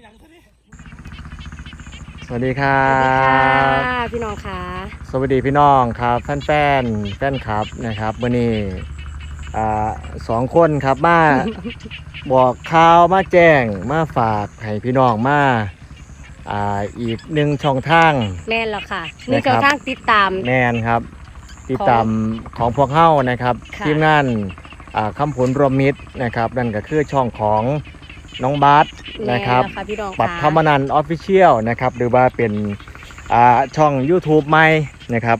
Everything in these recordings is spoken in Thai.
สิวายอย่างเท่านี้สวัสดีครัค่ะบพี่น้องค่ะสวัสดีพี่น้องครับแฟนแฟนๆแฟนคลับนะครับวันนี้อ่าสองคนครับมา บอกข่าวมาแจ้งมาฝากให้พี่น้องมาอ่าอีกหนึ่งช่องทาง แม่นแล้วค่ะมีนะครับเจ้าทางติดตาม แมนครับติดตามของพวกเฮ้านะครับค่ะ ทีมงานอ่าคำผลรวมมิตรนะครับ นั่นก็คือช่องของ น้องบาสแม่นะครับแล้วค่ะพี่น้องปัดธรรมค่ะนันออฟฟิเชียลนะครับหรือว่าเป็นอ่าช่อง YouTube ใหม่นะครับ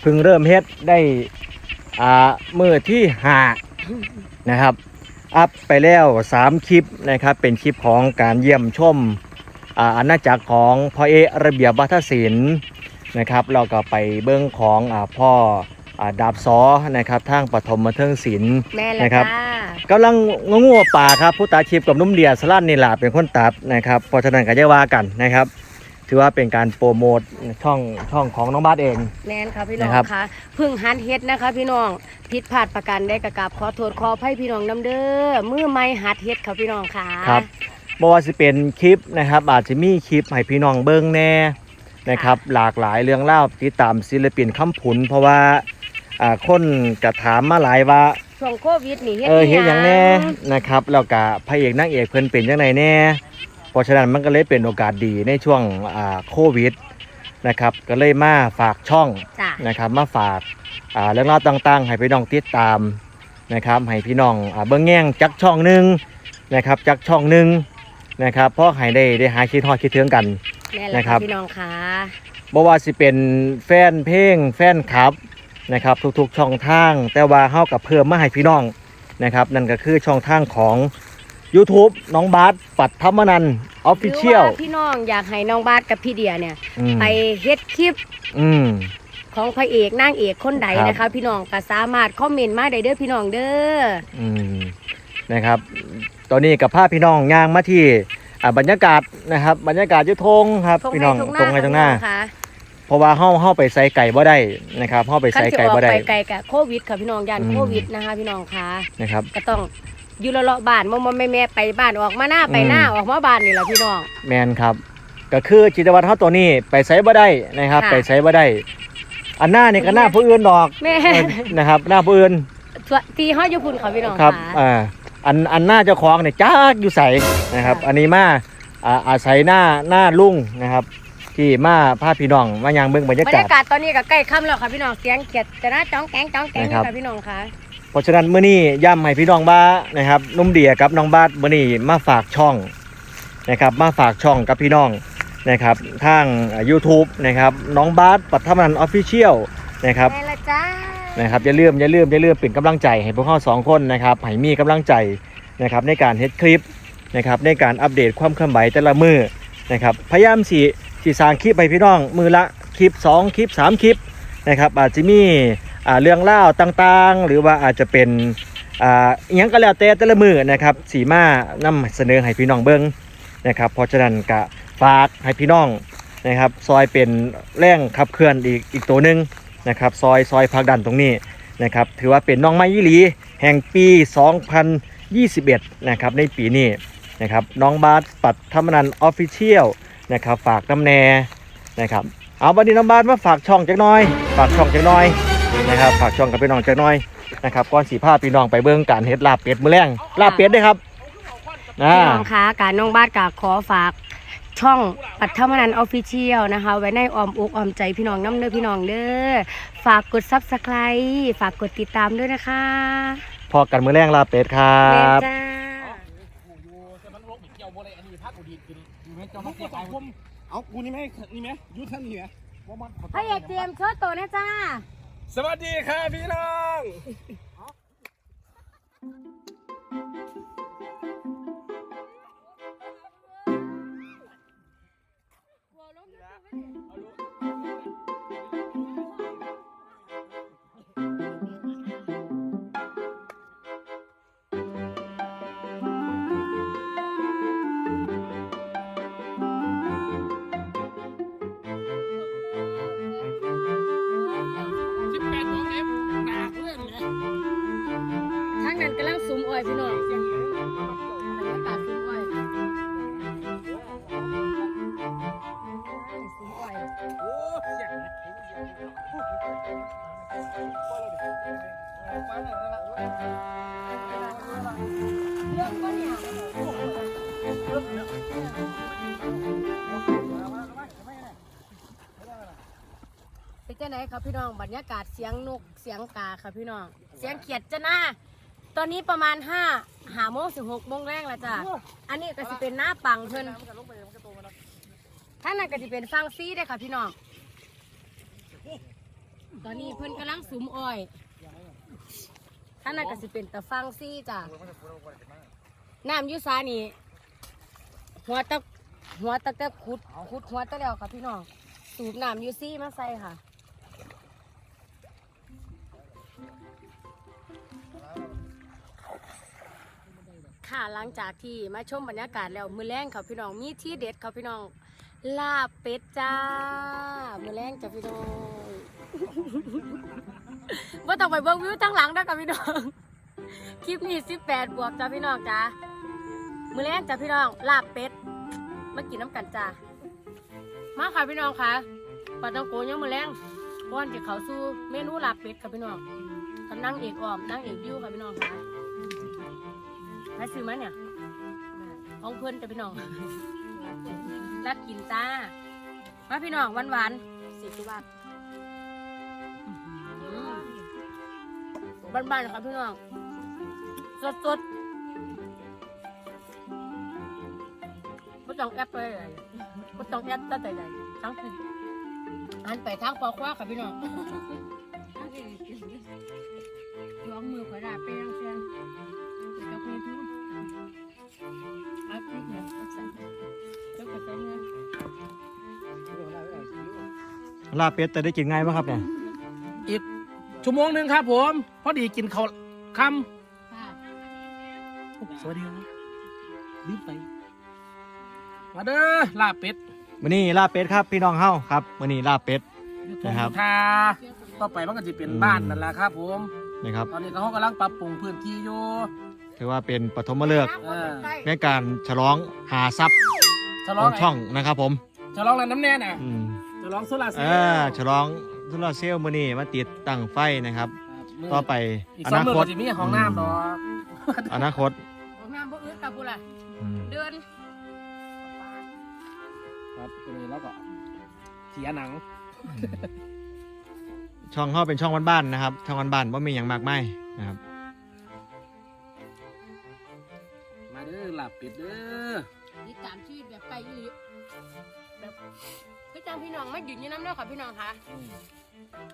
เพิ่งเริ่มเฮ็ดได้อ่ามือที่ห้านะครับ อัพไปแล้ว 3 คลิปนะครับ เป็นคลิปของการเยี่ยมชมอ่าอาณาจักรของพ่อเอะระเบียบวัฒนศิลป์นะครับ เราก็ไปเบื้องของอาพ่ออาดาบซอนะครับทางปฐมบันเทิงศิลป์แม่นแล้วนะครับค่ะ กำลังงงัวป่าครับผู้ตาชีพกับนุ่มเดียสลันนี่แหละเป็นคนตัดนะครับเพราะฉะนั้นก็จะว่ากันนะครับ ถือว่าเป็นการโปรโมทช่องช่องของน้องบาสเอง แม่นค่ะพี่น้องนะครับ ค่ะเพึ่งหันเฮ็ดนะคะ พี่น้องผิดพลาดประการได้กระกราบขอโทษขออภัยพี่น้องน้ำเด้อมือไม่หัดเฮ็ดค่ะพี่น้องค่ะครับบ่ว่าสิเป็นคลิปนะครับอาจจะมีคลิปให้พี่น้องเบิ่งแน่นะครับหลากหลายเรื่องเล่าวติดตามศิลปินคำผุน เพราะว่าอ่าคนก็ถามมาหลายว่า ช่วงโควิดนี่เฮ็ดเออเฮ็ดหยังแน่หยังนะครับแล้วก็พระเอกนางเอกเพิ่นเป็นจังไดแน่เพราะฉะนั้นมันก็เลยเป็นโอกาสดีในช่วงอ่าโควิดนะครับก็เลยมาฝากช่องจ้ะนะครับมาฝากอ่าเรื่องราวต่างๆ ให้พี่น้องติดตามนะครับให้พี่น้องอ่าเบิ้งแง่งจักช่องหนึ่งนะครับจักช่องหนึ่งนะครับเพราะให้ได้ได้หาคิดฮอดคิดถึงกัน แม่นแล้วนะครัค่ะบพี่น้องค่ะบ่ว่าสิเป็นแฟนเพลงแฟนคลับ นะครับทุกๆช่องทาง แต่ว่าเฮากับเพิ่มมาให้พี่น้องนะครับนั่นก็คือช่องทางของ YouTube น้องบาสปัดธรรมนันออฟหรืฟิอเชียลว่าพี่น้องอยากให้น้องบาสกับพี่เดียเนี่ย ไปเฮ็ดคลิปอืม ของพระเอกนางเอกคนใดครับ นะคะ พี่น้องก็สามารถคอมเมนต์มาได้เด้อพี่น้องเด้ออืมนะครับ ตอนนี้กับภาพพี่น้องย่างมาที่อ่าบรรยากาศนะครับ บรรยากาศอยุทงครับตรงพี่น้องให้ตรงไงตรงหน้า ค่ะ เพราะว่าเฮาเฮาไปใส่ไก่บ่ได้นะครับเฮาไปคันใส่สิไก่ออกบ่ได้ไปไกลกับโควิดค่ะพี่น้องยานอืมโควิดนะคะพี่น้องค่ะนะครับก็ต้องอยู่เลาะๆบ้านมอมแม่แม่ๆไปบ้านออกมาหน้าไปหน้าอืมออกมาบ้านนี่แหละพี่น้อง แมนครับ ก็คือจิตวัตรเฮาตัวนี้ไปใส่บ่ได้นะครับ ค่ะไปใส่บ่ได้ อันหน้านี่ก็หน้าผู้อื่นดอกแม่เออนะครับ หน้าผู้อื่นที่เฮาอยู่พุ่นค่ะพี่น้องครับค่ะ อ่าอันอันหน้าเจ้าของเนี่ยจักอยู่ใสนะครับ ค่ะ อันนี้มาอ่าอาศัยหน้าหน้าลุงนะครับ ที่มาพาพี่น้องมายางเบิ่งบรรยาบรรกาศ ยากาศตอนนี้ก็ใกล้ค่ำแล้วค่ะพี่น้องเสียงเกียดจะน่าจ้องแกงจ้องแกงนะครับค่ะพี่น้องค่ะเพราะฉะนั้นมื้อนี้ย้ำให้พี่น้องบ้านะครับนุ่มเดียกับน้องบาสมื้อนี้มาฝากช่องนะครับมาฝากช่องกับพี่น้องนะครับทางอ่า YouTube นะครับน้องบาสปัทมนันออฟฟิเชียลนะครับแม่ละจ้านะครับอย่าลืมอย่าลืมอย่าลืมเป็นกำลังใจให้พวกเขาสองคนนะครับให้มีกำลังใจนะครับในการเฮ็ดคลิปนะครับในการอัปเดตความเคลื่อนไหวแต่ละมือนะครับพยายามสี สีสร้างคลิปให้พี่น้องมือละคลิป 2 คลิป 3 คลิปนะครับอาจจะมีเรื่องเล่าต่างๆ หรือว่าอาจจะเป็นอย่างก็แล้วแต่แต่ละมือนะครับสีมานำเสนอให้พี่น้องเบิ้งนะครับเพราะฉะนั้นก็ฝากให้พี่น้องนะครับซอยเป็นแร่งขับเคลื่อนอีกอีกตัวหนึ่งนะครับซอยซอยพักดันตรงนี้นะครับถือว่าเป็นน้องไม้ยี่หลีแห่งปี 2021 นะครับในปีนี้นะครับน้องบาสปัดธรรมนันออฟฟิเชียล นะครับฝากน้ำแน่นะครับเอาวันนี้น้องบาสมาฝากช่องจักหน้อย ฝากช่องจักหน้อยนะครับฝากช่องกับพี่น้องจักหน้อยนะครับก่อนสีผ้าพี่น้องไปเบิ่งการเฮ็ดลาบเป็ดมื้อแรงลาบเป็ดเด้วยครับอ่าพี่น้องคะการน้องบ้านกาขอฝากช่องปัทมนันออฟฟิเชียลนะคะ ไว้ในอ้อมอกอ้อมใจพี่น้องน้ำเด้อพี่น้องเด้อฝากกดซับสไคร b e ฝากกดติดตามด้วยนะคะ พอกันมื้อแรงลาบเป็ดครัแม่บ จ้า แต่มันลงเกี่ยวบ่ได้อันนี้ผ้ากูดีด ขึ้นอยู่ไหมเจ้ามาเกี่ยวผมเอากูนี่ไหมนี่ไหมยุทธนี่ไหมว่ามันพระเอกเตรียมเชิดตัวนะจ้า สวัสดีค่ะพี่น้อง พี่เป็นจังไหนครับพี่น้องบรรยากาศเสียงนกเสียงกาครับพี่น้อง เสียงเขียดจะหน้าตอนนี้ประมาณห้าหาโมงสิบหกโมงแรกแล้วจ้ะอันนี้ก็จะเป็นหน้าปังเพิ่นท่านนั้นก็จะเป็นฟังซีได้ค่ะพี่น้อง ตอนนี้เพิ่นกำลังสุมอ้อย ท่านนั้นก็จะเป็นตะฟังซีจ้ะน้ำอยูซานี่หัวตะหัวตะตะขุดขุดหัวตะแล้วค่ะพี่น้องสูบน้ำอยูซี่มาใส่ค่ะ ค่ะหลังจากที่มาชมบรรยากาศแล้วมือแรงค่ะพี่น้องมีที่เด็ดค่ะพี่น้องลาบเป็ดจ้ามือแรงจ้ะพี่น้อง ว่าต้องไปเบิ้งวิวทั้งหลังนะค่ะพี่น้อง คลิปนี้18บวกจ้าพี่น้องจ้ามือแรงจ้าพี่น้องลาบเป็ดมากินน้ำกันจ้ามาค่ะพี่น้องค่ะปลาตังโกยังมือแรงป้อนจะเขาสู้เมนูลาบเป็ดค่ะพี่น้องกับนั่งเอกออมนั่งเอกยิ้วค่ะพี่น้องค่ะใครซื้อมาเนี่ยของเพื่อนจ้าพี่น้องรักกินจ้ามาพี่น้องหวานหวานๆสิบบาท บ้านๆครับพี่น้อง สดสดไม่ต้องแอปไปเลยไม่ต้องแอปตั้งแต่ใหญ่ทั้งคืนอันไปทางปอกว่าค่ะพี่น้องย้อมมือขวาดาเป้งเชียนกับเพลทุ่งอัพคลิปเนี่ยอัพใส่เจ้ากระเซ็นเนี่ยลาบเป็ดแต่ได้กินง่ายไหมครับเนี่ยอีก ชั่วโมงหนึ่งครับผม พอดีกินข้าวคค่ะำสวัสดีครับรีบไป มาเด้อลาบเป็ดวันนี้ลาบเป็ดครับ พี่น้องเฮาครับวันนี้ลาบเป็ดอยู่ตนะครับ ทาต่อไปมันก็จะเป็นอืมบ้านนั่นแหละครับผม นะครับ ตอนนี้เขากำลังปรับปรุงพื้นที่อยู่ ถือว่าเป็นปฐมฤกษ์เออในการฉลองหาทรัพย์ฉขลอองงช่องนะครับผม ฉลองอะไรน้ำแน่น่ะอืมฉลองโซลาร์เซลเอล์อฉลอง โซลาร์เซลล์มื้อนี้มาติดตั้งไฟนะครับครับ ต่อไปอีกอสองนามือคก็ตจะมีห้องน้ำดอกอนาคตของน้ำบ่อึดกับบุล่ะอืมเดือนครับตัวนี้แล้วก็เสียหนังช่องเฮาเป็นช่องบ้านๆนะครับ ช่องบ้านๆบ่มีหยังมากมายนะครับ มาเด้อหลับเป็ดเด้อติดตามชีวิตแบบไกลอีหลีแบบคือจังพี่น้องไม่หยุดอยี่น้ำเด้อค่ะพี่น้องค่ะ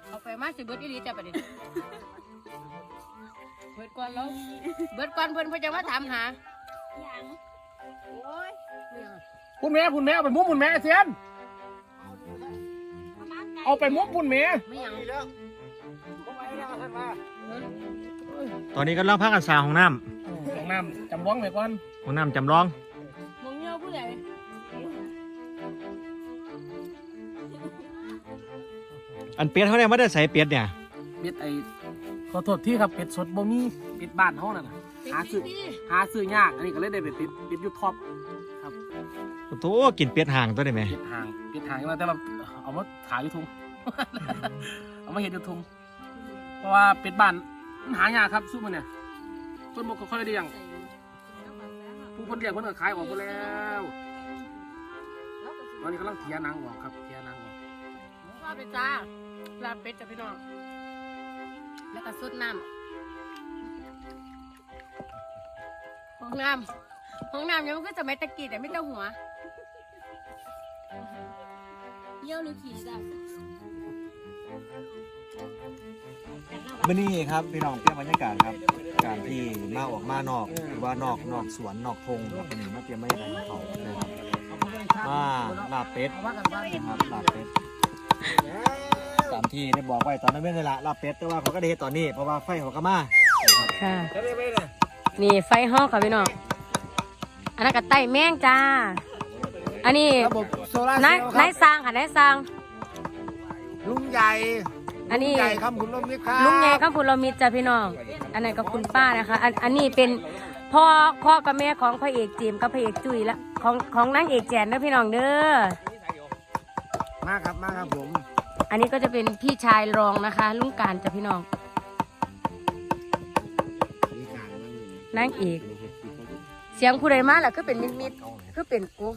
เอาไปมาสิเบิดอีหลีจ้ะประเด็นเบิดก่อนแล้วเบิดก่อนเพิ่นเพิ่นจะมาถามหาอย่างโอ้ยเนี่ยพุ่นแม่พุ่นแม่เอาไปมุ้งพุ่นแม่เซียนเอาไปมุ้งพุ่นแม่ไม่หยังตอนนี้ก็เล่าพักกันสร้างห้องน้ำห้องน้ำจำบ้องไปก่อนห้องน้ำจำลองมอง อันเป็ดเขาเนี่ยไม่ได้ใส่เป็ดเนี่ย เป็ดไอ้ขอโทษที่ครับเป็ดสดบ่มีเป็ดบ้านเฮานั่นน่ะหาซื้อหาซื้อยากอันนี้ก็เลยได้เป็ดเป็ดเป็ดยูท็อปโอ้โหกินเป็ดห่างตัวได้ไหมเป็ดหางเป็ดหางมาแต่ว่าเอามาขายอยู่ทุ่งเอามาเห็ดอยู่ทุ่งเพราะว่าเป็ดบ้านมันหายากครับสู้มันเนี่ยต้นบกค่อยๆเลี้ยงผู้คนเลี้ยงเพิ่นก็ขายออกไปแล้วตอนนี้กำลังเทียหนางออกครับเทียหนางออกว่าไปจ้า ลาบเป็ดจ้ะพี่น้อง แล้วก็สดน้ำห้องน้ำห้องน้ำยังมันก็จะไม่ตะกี้แต่ไม่ต้องหัวเยี่ยวหรือขี่จ้ะมื่อนี้ครับพี่น้องเปลี่ยนบรรยากาศครับ การที่มาออกมานอกหรือว่านอกนอกสวนนอกทงครับวันนี้มาเตรียมบรรยากาศให้เขานะครับมาลาบเป็ดเอาว่ากันบ้านนะครับลาบเป็ด ตามที่ได้บอกไว้ตอนนั้นไม่ได้ละรับเป็ดแต่ว่าเขาก็ได้เฮ็ดตอนนี้เพราะว่าไฟเขาก็มาค่ะ นี่ไฟห้องค่ะพี่น้องอันนั้นก็ไต่แมงจ้า อันนี้ระบบโซลาเซนายลล์ครันายบสร้างค่ะนายสร้าง ลุงใหญ่อันนี้ ลุงใหญ่ครับคุณลุงมิตรครับลุงไงข้ามพูนเรามีจ้ะพี่น้อง อันนั้นก็คุณป้านะคะ อันนี้เป็นพ่อพ่อกับแม่ของพระเอกจีมกับพระเอกจุ๋ยละของของนางเอกแจนนะพี่น้องเด้อ มาครับมาครับผมันนี้ก็จะเป็นพี่ชายรองนะคะ ลุงการจ้ะพี่น้องนั่งเอก เสียงผู้ใดมาล่ะก็เป็นมิดมิดก็เป็นกู